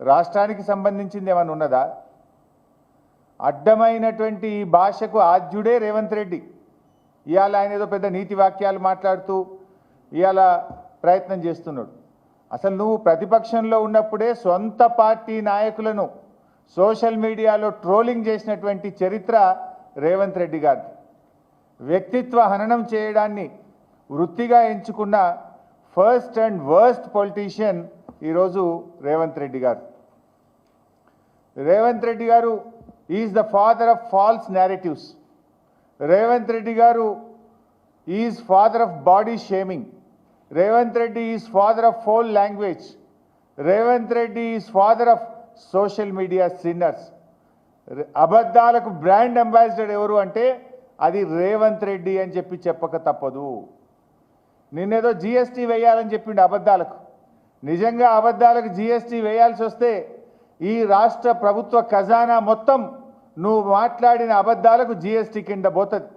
రాష్ట్రానికి సంబంధించింది ఏమైనా ఉన్నదా? అడ్డమైనటువంటి ఈ భాషకు ఆద్యుడే రేవంత్ రెడ్డి. ఇవాళ ఆయన ఏదో పెద్ద నీతి వాక్యాలు మాట్లాడుతూ ఇవాళ ప్రయత్నం చేస్తున్నాడు. అసలు నువ్వు ప్రతిపక్షంలో ఉన్నప్పుడే సొంత పార్టీ నాయకులను సోషల్ మీడియాలో ట్రోలింగ్ చేసినటువంటి చరిత్ర రేవంత్ రెడ్డి గారిది. వ్యక్తిత్వ హననం చేయడాన్ని వృత్తిగా ఎంచుకున్న ఫస్ట్ అండ్ వర్స్ట్ పొలిటీషియన్ ఈరోజు Revanth Reddy garu. Revanth Reddy garu is the father of false narratives Revanth Reddy garu is father of body shaming. Revanth Reddy is father of foul language. Revanth Reddy is father of social media sinners అబద్ధాలకు brand ambassador ఎవరు అంటే అది రేవంత్ రెడ్డి అని చెప్పి చెప్పక తప్పదు. నిన్నేదో GST వేయాలని చెప్పిండు అబద్ధాలకు. నిజంగా అబద్ధాలకు జిఎస్టీ వేయాల్సి వస్తే ఈ రాష్ట్ర ప్రభుత్వ ఖజానా మొత్తం నువ్వు మాట్లాడిన అబద్ధాలకు జిఎస్టీ కింద పోతుంది.